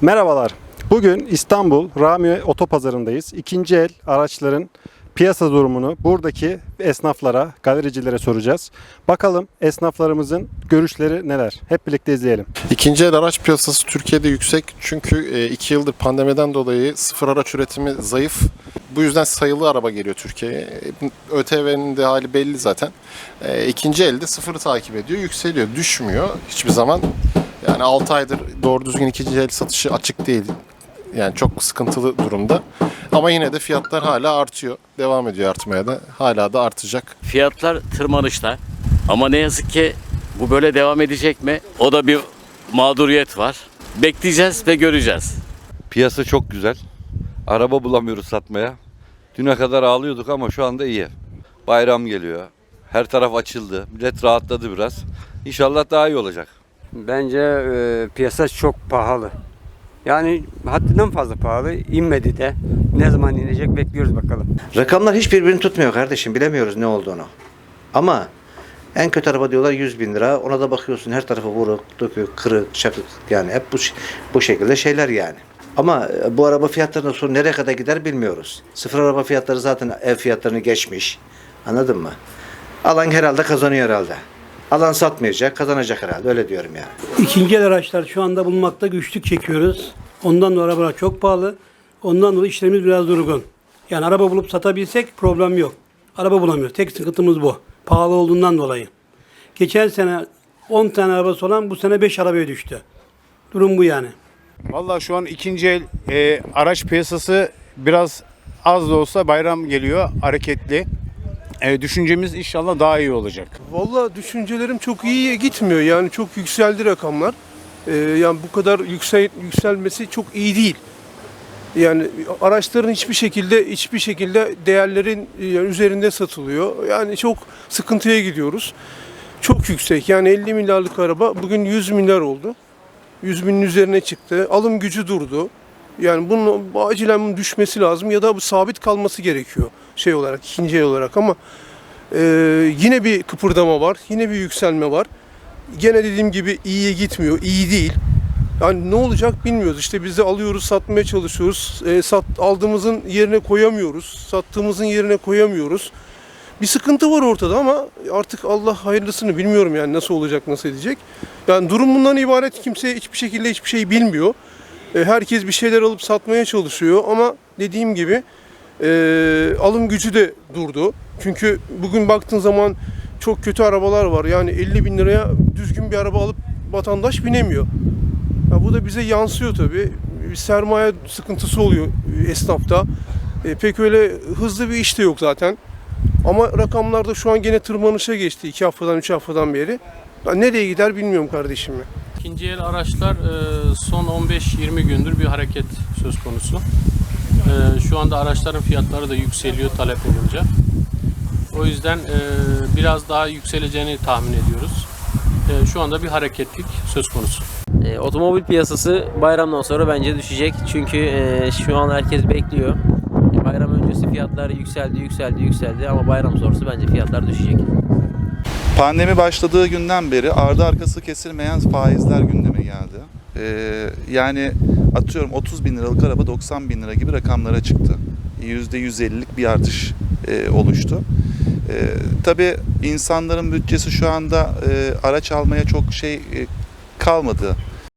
Merhabalar. Bugün İstanbul Rami Otopazarı'ndayız. İkinci el araçların piyasa durumunu buradaki esnaflara, galericilere soracağız. Bakalım esnaflarımızın görüşleri neler? Hep birlikte izleyelim. İkinci el araç piyasası Türkiye'de yüksek çünkü e, iki yıldır pandemiden dolayı sıfır araç üretimi zayıf. Bu yüzden sayılı araba geliyor Türkiye'ye. E, ÖTV'nin de hali belli zaten. E, İkinci elde sıfırı takip ediyor, yükseliyor, düşmüyor hiçbir zaman. Yani 6 aydır doğru düzgün ikinci el satışı açık değil. Yani çok sıkıntılı durumda. Ama yine de fiyatlar hala artıyor. Devam ediyor artmaya da. Hala da artacak. Fiyatlar tırmanışta. Ama ne yazık ki bu böyle devam edecek mi? O da bir mağduriyet var. Bekleyeceğiz ve göreceğiz. Piyasa çok güzel. Araba bulamıyoruz satmaya. Düne kadar ağlıyorduk ama şu anda iyi. Bayram geliyor. Her taraf açıldı. Millet rahatladı biraz. İnşallah daha iyi olacak. Bence e, piyasa çok pahalı. Yani haddinden fazla pahalı. İnmedi de. Ne zaman inecek bekliyoruz bakalım. Rakamlar hiç birbirini tutmuyor kardeşim. Bilemiyoruz ne olduğunu. Ama en kötü araba diyorlar 100 bin lira. Ona da bakıyorsun her tarafı vuruk, dökük, kırık, çakık. Yani hep bu, bu şekilde şeyler yani. Ama e, bu araba fiyatlarından sonra nereye kadar gider bilmiyoruz. Sıfır araba fiyatları zaten ev fiyatlarını geçmiş. Anladın mı? Alan herhalde kazanıyor herhalde. Alan satmayacak, kazanacak herhalde. Öyle diyorum yani. İkinci el araçlar şu anda bulmakta güçlük çekiyoruz. Ondan dolayı arabalar çok pahalı. Ondan dolayı işlerimiz biraz durgun. Yani araba bulup satabilsek problem yok. Araba bulamıyoruz. Tek sıkıntımız bu. Pahalı olduğundan dolayı. Geçen sene 10 tane arabası olan bu sene 5 arabaya düştü. Durum bu yani. Vallahi şu an ikinci el e, araç piyasası biraz az da olsa bayram geliyor hareketli. E, düşüncemiz inşallah daha iyi olacak. Valla düşüncelerim çok iyiye gitmiyor. Yani çok yükseldi rakamlar. Ee, yani bu kadar yüksel yükselmesi çok iyi değil. Yani araçların hiçbir şekilde hiçbir şekilde değerlerin e, üzerinde satılıyor. Yani çok sıkıntıya gidiyoruz. Çok yüksek. Yani 50 milyarlık araba bugün 100 milyar oldu. 100 binin üzerine çıktı. Alım gücü durdu. Yani bunun acilen düşmesi lazım ya da bu sabit kalması gerekiyor şey olarak, ikinci el olarak ama ee, yine bir kıpırdama var, yine bir yükselme var. Gene dediğim gibi iyiye gitmiyor, iyi değil. Yani ne olacak bilmiyoruz. İşte biz de alıyoruz, satmaya çalışıyoruz. Ee, sat, aldığımızın yerine koyamıyoruz, sattığımızın yerine koyamıyoruz. Bir sıkıntı var ortada ama artık Allah hayırlısını bilmiyorum yani nasıl olacak, nasıl edecek. Yani durum bundan ibaret. Kimse hiçbir şekilde hiçbir şey bilmiyor. Ee, herkes bir şeyler alıp satmaya çalışıyor ama dediğim gibi e, alım gücü de durdu. Çünkü bugün baktığın zaman çok kötü arabalar var. Yani 50 bin liraya düzgün bir araba alıp vatandaş binemiyor. Ya bu da bize yansıyor tabii. Bir sermaye sıkıntısı oluyor esnafta. E, pek öyle hızlı bir iş de yok zaten. Ama rakamlarda şu an gene tırmanışa geçti. 2 haftadan 3 haftadan beri. Ya nereye gider bilmiyorum kardeşim. İkinci el araçlar e, son 15-20 gündür bir hareket söz konusu. E, Şu anda araçların fiyatları da yükseliyor talep olunca. O yüzden e, biraz daha yükseleceğini tahmin ediyoruz. E, Şu anda bir hareketlik söz konusu. E, otomobil piyasası bayramdan sonra bence düşecek. Çünkü e, şu an herkes bekliyor. E, bayram öncesi fiyatlar yükseldi, yükseldi, yükseldi ama bayram sonrası bence fiyatlar düşecek. Pandemi başladığı günden beri ardı arkası kesilmeyen faizler gündeme geldi. Ee, yani atıyorum 30 bin liralık araba 90 bin lira gibi rakamlara çıktı. %150'lik bir artış e, oluştu. E, tabii insanların bütçesi şu anda e, araç almaya çok şey e, kalmadı.